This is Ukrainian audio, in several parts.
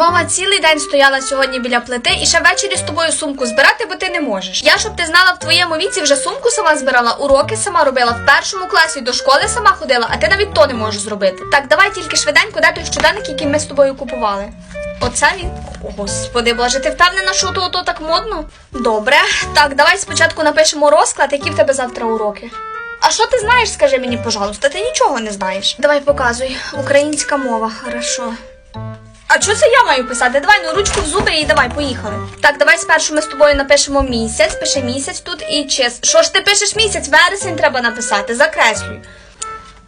Мама цілий день стояла сьогодні біля плити і ще ввечері з тобою сумку збирати, бо ти не можеш. Я, щоб ти знала, в твоєму віці вже сумку сама збирала, уроки сама робила, в першому класі до школи сама ходила, а ти навіть то не можеш зробити. Так, давай тільки швиденько, де той щоденник, який ми з тобою купували. Оце він. Господи Боже, ти впевнена, що то, то так модно? Добре. Так, давай спочатку напишемо розклад, які в тебе завтра уроки. А що ти знаєш, скажи мені, пожалуйста, ти нічого не знаєш. Давай показуй. Українська мова, хорошо. А що це я маю писати? Давай ну ручку в зуби і давай, поїхали. Так, давай спершу ми з тобою напишемо місяць, пиши місяць тут і час. Що ж ти пишеш місяць? Вересень треба написати, закреслюй.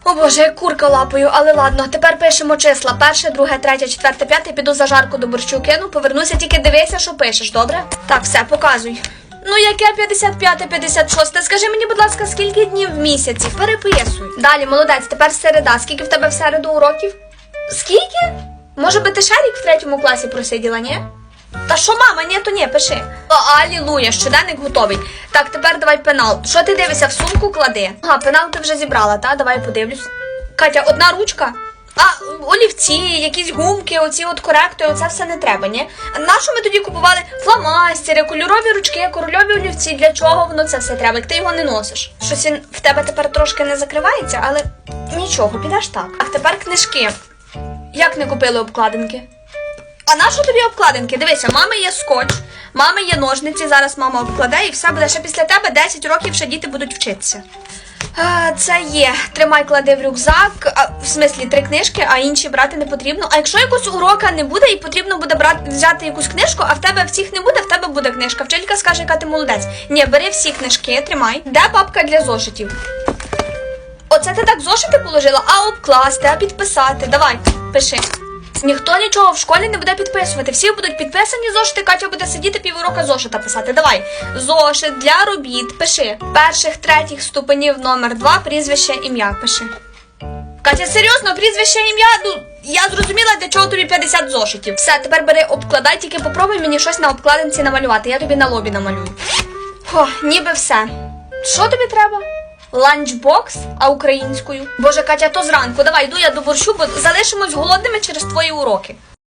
О боже, як курка лапою, але ладно, тепер пишемо числа. Перше, друге, третє, четверте, п'яте, піду за жарку до борщу кину, повернуся, тільки дивися, що пишеш, добре? Так, все, показуй. Ну, яке 55, 56? Скажи мені, будь ласка, скільки днів в місяці? Переписуй. Далі, молодець, тепер середа. Скільки в тебе в середу уроків? Скільки? Може би ти рік в третьому класі просиділа, ні? Та що, мама, ні, то ні, пиши. Алілуя, щоденник готовий. Так, тепер давай пенал. Що ти дивишся, в сумку клади? Ага, пенал ти вже зібрала, та? Давай подивлюсь. Катя, одна ручка. А, олівці, якісь гумки, оці от коректори, оце все не треба, ні? А на що ми тоді купували фломастери, кольорові ручки, корольові олівці? Для чого воно це все треба? Як ти його не носиш? Щось він в тебе тепер трошки не закривається, але нічого, підеш так. А тепер книжки. Як не купили обкладинки? А на що тобі обкладинки? Дивися, мами є скотч, мами є ножниці. Зараз мама обкладе і все буде ще після тебе 10 років ще діти будуть вчитися. Це є. Тримай, клади в рюкзак, а, в смислі три книжки, а інші брати не потрібно. А якщо якогось урока не буде і потрібно буде брати взяти якусь книжку, а в тебе всіх не буде, в тебе буде книжка. Вчителька скаже, яка ти молодець. Ні, бери всі книжки, тримай. Де папка для зошитів? Оце ти так зошити положила, а обкласти, а підписати. Давай, пиши. Ніхто нічого в школі не буде підписувати. Всі будуть підписані зошити. Катя буде сидіти півроку зошита писати. Давай. Зошит для робіт. Пиши. Перших, третіх ступенів номер два, прізвище, ім'я. Пиши. Катя, серйозно, прізвище ім'я? Ну, я зрозуміла, для чого тобі 50 зошитів. Все, тепер бери обкладай, тільки попробуй мені щось на обкладинці намалювати. Я тобі на лобі намалюю. О, ніби все. Що тобі треба? Ланчбокс, а українською. Боже, Катя, то зранку. Давай, йду я до борщу, бо залишимось голодними через твої уроки.